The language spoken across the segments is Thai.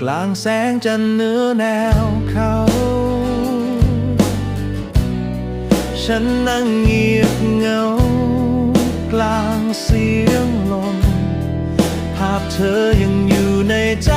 กลางแสงจันทร์เนื้อแนวเขา ฉันนั่งเงียบเงา กลางเสียงลม ภาพเธอยังอยู่ในใจ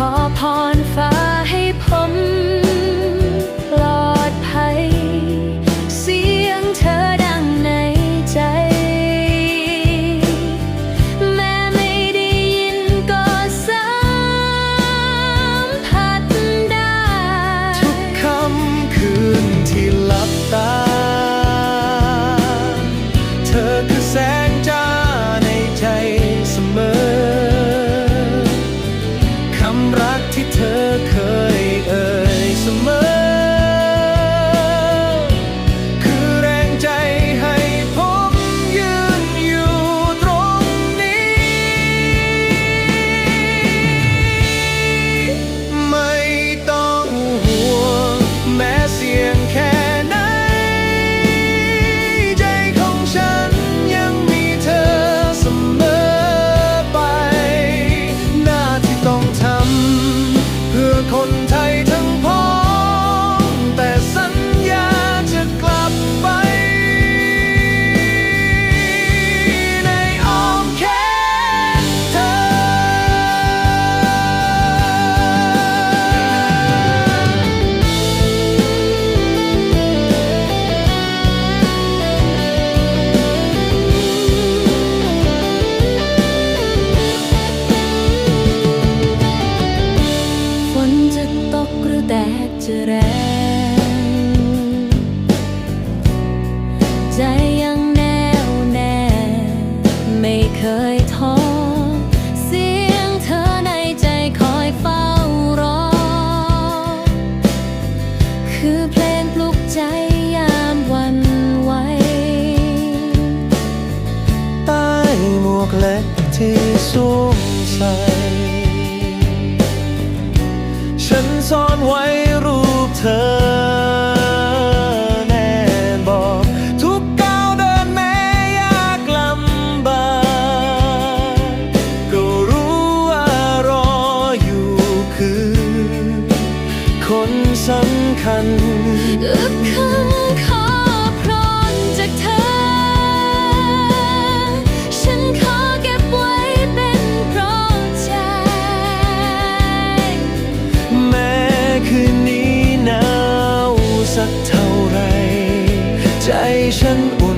ขอพรฟ้าให้ผม ที่สวมใส่ฉันซ่อนไว้รูปเธอแน่บอทุกก้าวเดินแม้ยากลำบากก็รู้ว่ารออยู่คือ คนสำคัญ ข้า 生我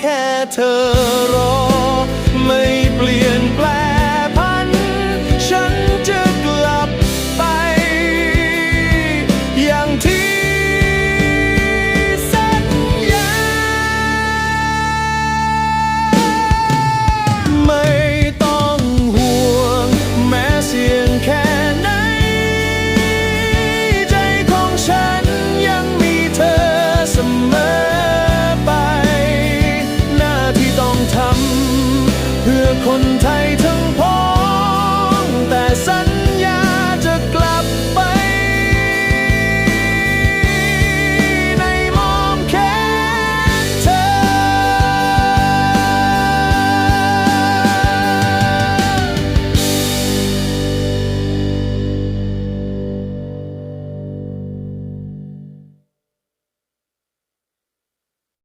แค่เธอรอไม่เปลี่ยน คนไทย